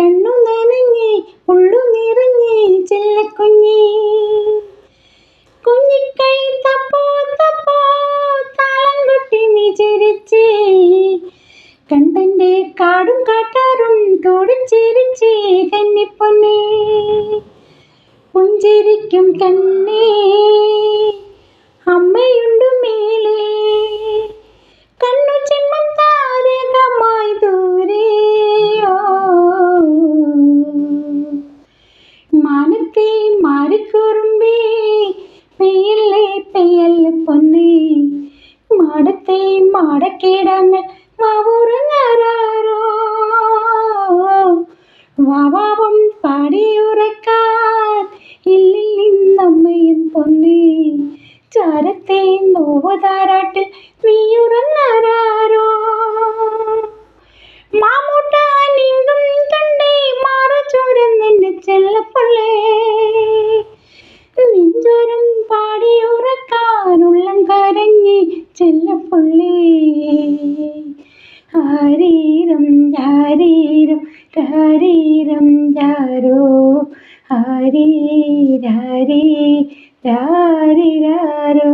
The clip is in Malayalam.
കണ്ണു നനഞ്ഞേ ഉള്ളു നിറഞ്ഞേ കുഞ്ഞി. കുഞ്ഞിക്കൈ തപ്പോ തപ്പോ താളം കൊട്ടി നീ ചിരിച്ചി കണ്ടന്റെ കാടും കാട്ടാറും തോടി ചിരിച്ചേ കന്നിപ്പൊന്നേ. പുഞ്ചിരിക്കും കണ്ണേ മാടത്തെ മാടക്കേടങ്ങൾ മാവുറങ്ങാറോ വാവാവം ചാരത്തെ നോവതാരാട്ടിൽ മാമൂട്ടാൻ കണ്ടേ മാറു നിന്റെ ചെല്ലപ്പള്ളേ. ചെല്ലപ്പള്ളേ ഹരീരം ഹരീരം ഹരീരം ജാരോ ഹരീ ഹരീ രാരിരാരോ